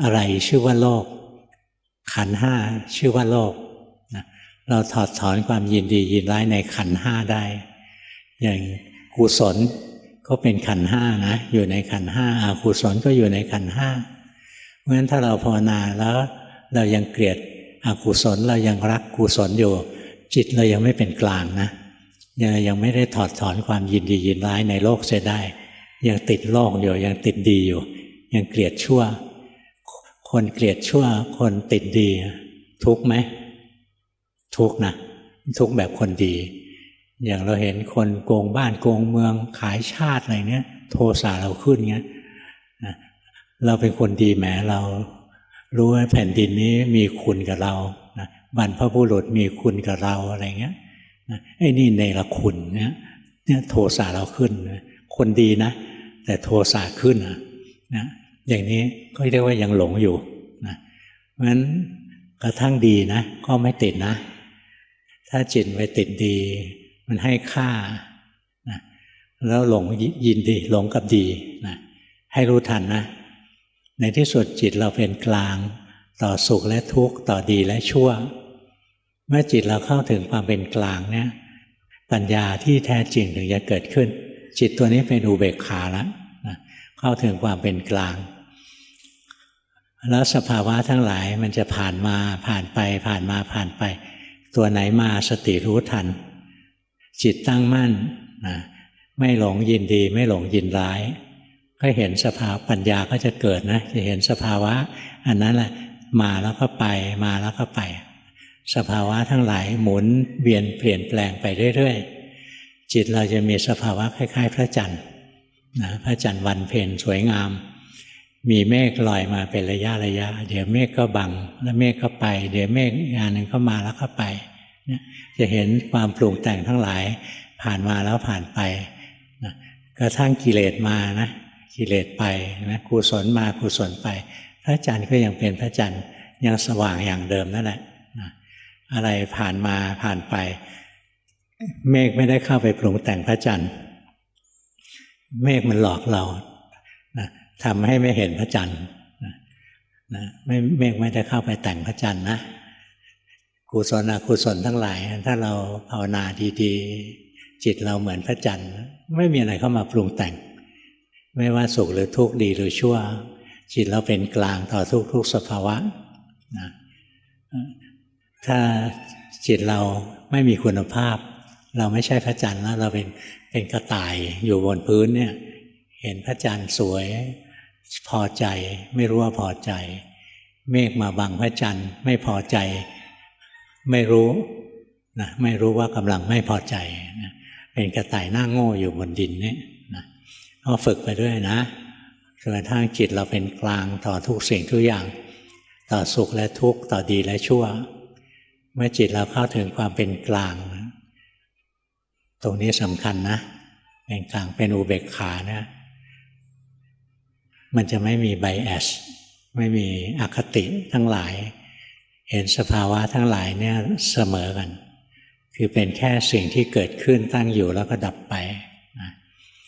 อะไรชื่อว่าโลก ขันห้าชื่อว่าโลกนะเราถอดถอนความยินดียินร้ายในขันห้าได้ อย่างกุศลก็เป็นขันห้านะ อยู่ในขันห้าอากุศลก็อยู่ในขันห้าเพราะฉะนั้นถ้าเราภาวนาแล้วเรายังเกลียดอกุศลเรายังรักกุศลอยู่ จิตเรายังไม่เป็นกลางนะยังยังไม่ได้ถอดถอนความยินดียินร้ายในโลกเสียได้ ยังติดโลกอยู่ยังติดดีอยู่ ยังเกลียดชั่ว คนเกลียดชั่ว คนติดดี ทุกไหม ทุกนะทุกแบบคนดี อย่างเราเห็นคนโกงบ้านโกงเมืองขายชาติอะไรเนี้ยโทสะเราขึ้นเงี้ยเราเป็นคนดีแหมเรา รู้ว่าแผ่นดินนี้มีคุณกับเรานะบรรพบุรุษมีคุณกับเราอะไรเงี้ยไอ้นี่ในละคุณเนี่ยเนี่ยโทสะเราขึ้น คนดีนะ แต่โทสะขึ้นนะ อย่างนี้ก็เรียกว่ายังหลงอยู่นะเพราะฉะนั้นกระทั่งดีนะ ก็ไม่ติดนะ ถ้าจิตไปติดดี มันให้ค่านะแล้วหลงยินดี หลงกับดีนะให้รู้ทันนะ ในที่สุดจิตเราเป็นกลาง ต่อสุขและทุกข์ต่อดีและชั่ว เมื่อจิตเราเข้าถึงความเป็นกลางเนี่ยปัญญาที่แท้จริงถึงจะเกิดขึ้น จิตตัวนี้เป็นอุเบกขาแล้วเข้าถึงความเป็นกลาง แล้วสภาวะทั้งหลายมันจะผ่านมาผ่านไปผ่านมาผ่านไป ตัวไหนมาสติรู้ทัน จิตตั้งมั่นนะไม่หลงยินดี ไม่หลงยินร้าย ก็เห็นสภาวะปัญญาก็จะเกิดนะ จะเห็นสภาวะ อันนั้นแหละมาแล้วก็ไปมาแล้วก็ไป สภาวะทั้งหลายหมุนเวียนเปลี่ยนแปลงไปเรื่อยๆจิตเราจะมีสภาวะคล้าย ๆ พระจันทร์นะพระจันทร์วันเพ็ญสวยงาม มีเมฆลอยมาเป็นระยะระยะ เดี๋ยวเมฆก็บัง แล้วเมฆก็ไป เดี๋ยวเมฆงานหนึ่งก็มาแล้วก็ไปจะเห็นความปรุงแต่งทั้งหลาย ผ่านมาแล้วผ่านไปนะกระทั่งกิเลสมานะกิเลสไปนะกุศลมากุศลไป พระจันทร์ก็ยังเป็นพระจันทร์ยังสว่างอย่างเดิมนั่นแหละนะอะไรผ่านมาผ่านไป เมฆไม่ได้เข้าไปปรุงแต่งพระจันทร์เมฆมันหลอกเรานะ ทำให้ไม่เห็นพระจันทร์นะไม่เมฆไม่ได้เข้าไปแต่งพระจันทร์นะกุศลอกุศลทั้งหลาย ถ้าเราภาวนาดีๆ จิตเราเหมือนพระจันทร์ไม่มีอะไรเข้ามาปรุงแต่ง ไม่ว่าสุขหรือทุกข์ดีหรือชั่ว จิตเราเป็นกลางต่อทุกทุกสภาวะนะถ้าจิตเราไม่มีคุณภาพ เราไม่ใช่พระจันทร์แล้วเราเป็นเป็นกระต่ายอยู่บนพื้นเนี่ย เห็นพระจันทร์สวย พอใจ ไม่รู้ว่าพอใจ เมฆมาบังพระจันทร์ไม่พอใจ ไม่รู้นะไม่รู้ว่ากำลังไม่พอใจนะเป็นกระต่ายหน้าโง่อยู่บนดินเนี่ยก็ฝึกไปด้วยนะจนกระทั่งจิตเราเป็นกลางต่อทุกสิ่งทุกอย่าง ต่อสุขและทุกข์ต่อดีและชั่ว เมื่อจิตเราเข้าถึงความเป็นกลาง ตรงนี้สำคัญนะ เป็นกลางเป็นอุเบกขานะ มันจะไม่มีไบแอสไม่มีอคติทั้งหลาย เห็นสภาวะทั้งหลายเนี่ยเสมอกัน คือเป็นแค่สิ่งที่เกิดขึ้นตั้งอยู่แล้วก็ดับไป